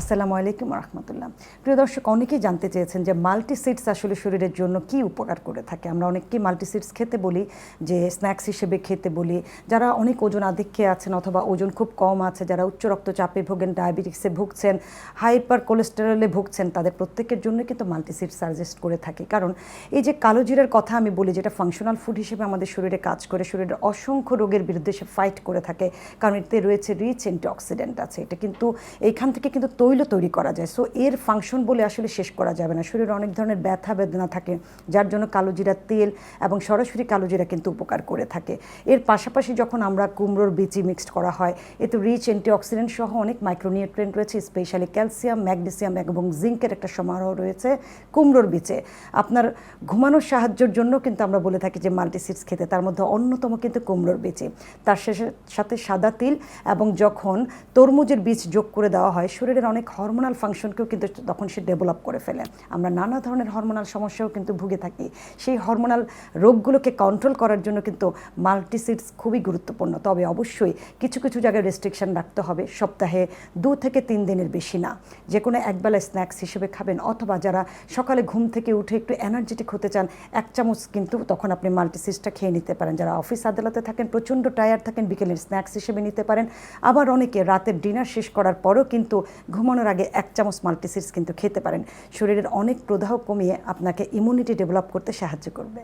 আসসালামু আলাইকুম রহমতুল্লাহ। প্রিয় দর্শক, অনেকেই জানতে চেয়েছেন যে মাল্টি সিডস আসলে শরীরের জন্য কি উপকার করে থাকে। আমরা অনেককেই মাল্টি সিডস খেতে বলি, যে স্ন্যাক্স হিসেবে খেতে বলি। যারা অনেক ওজন আধিক্যে আছেন অথবা ওজন খুব কম আছে, যারা উচ্চ রক্তচাপে ভোগেন ডায়াবেটিক্সে ভুগছেন, হাইপার কোলেস্টেরলে ভুগছেন, তাদের প্রত্যেকের জন্য কিন্তু মাল্টি সিডস সাজেস্ট করে থাকে। কারণ এই যে কালো জিরার কথা আমি বলি, যেটা ফাংশনাল ফুড হিসেবে আমাদের শরীরে কাজ করে, শরীরের অসংখ্য রোগের বিরুদ্ধে সে ফাইট করে থাকে। কারণ এতে রয়েছে রিচ অ্যান্টিঅক্সিডেন্ট আছে। এটা কিন্তু এইখান থেকে কিন্তু তৈল তৈরি করা যায়। সো এর ফাংশন বলে আসলে শেষ করা যাবে না। শরীরে অনেক ধরনের ব্যথা বেদনা থাকে, যার জন্য কালো জিরার তেল এবং সরাসরি কালো জিরা কিন্তু উপকার করে থাকে। এর পাশাপাশি যখন আমরা কুমড়োর বিচি মিক্সড করা হয়, এতে রিচ অ্যান্টিঅক্সিডেন্ট সহ অনেক মাইক্রোনিউট্রেন্ট রয়েছে স্পেশালি ক্যালসিয়াম ম্যাগনেসিয়াম এবং জিঙ্কের একটা সমারোহ রয়েছে কুমড়োর বিচে। আপনার ঘুমানোর সাহায্যের জন্য কিন্তু আমরা বলে থাকি যে মাল্টিসিডস খেতে, তার মধ্যে অন্যতম কিন্তু কুমড়োর বিচে। তার সাথে সাদা তিল এবং যখন তরমুজের বীজ যোগ করে দেওয়া হয়, শরীরের অনেক হরমোনাল ফাংশনকেও কিন্তু তখন সে ডেভেলপ করে ফেলে। আমরা নানা ধরনের হরমোনাল সমস্যাও কিন্তু ভুগে থাকি। সেই হরমোনাল রোগগুলোকে কন্ট্রোল করার জন্য কিন্তু মাল্টিসিডস খুবই গুরুত্বপূর্ণ। তবে অবশ্যই কিছু কিছু জায়গায় রেস্ট্রিকশন রাখতে হবে। সপ্তাহে দু থেকে তিন দিনের বেশি না। যে কোনো একবেলা স্ন্যাক্স হিসেবে খাবেন অথবা যারা সকালে ঘুম থেকে উঠে একটু এনার্জেটিক হতে চান, এক চামচ কিন্তু তখন আপনি মাল্টিসিডসটা খেয়ে নিতে পারেন। যারা অফিস আদালতে থাকেন, প্রচণ্ড টায়ার থাকেন, বিকেলের স্ন্যাক্স হিসেবে নিতে পারেন। আবার অনেকে রাতের ডিনার শেষ করার পরও কিন্তু ঘুমানোর আগে এক চামচ মাল্টিসিডস কিন্তু খেতে পারেন। শরীরের অনেক প্রদাহ কমিয়ে আপনাকে ইমিউনিটি ডেভেলপ করতে সাহায্য করবে।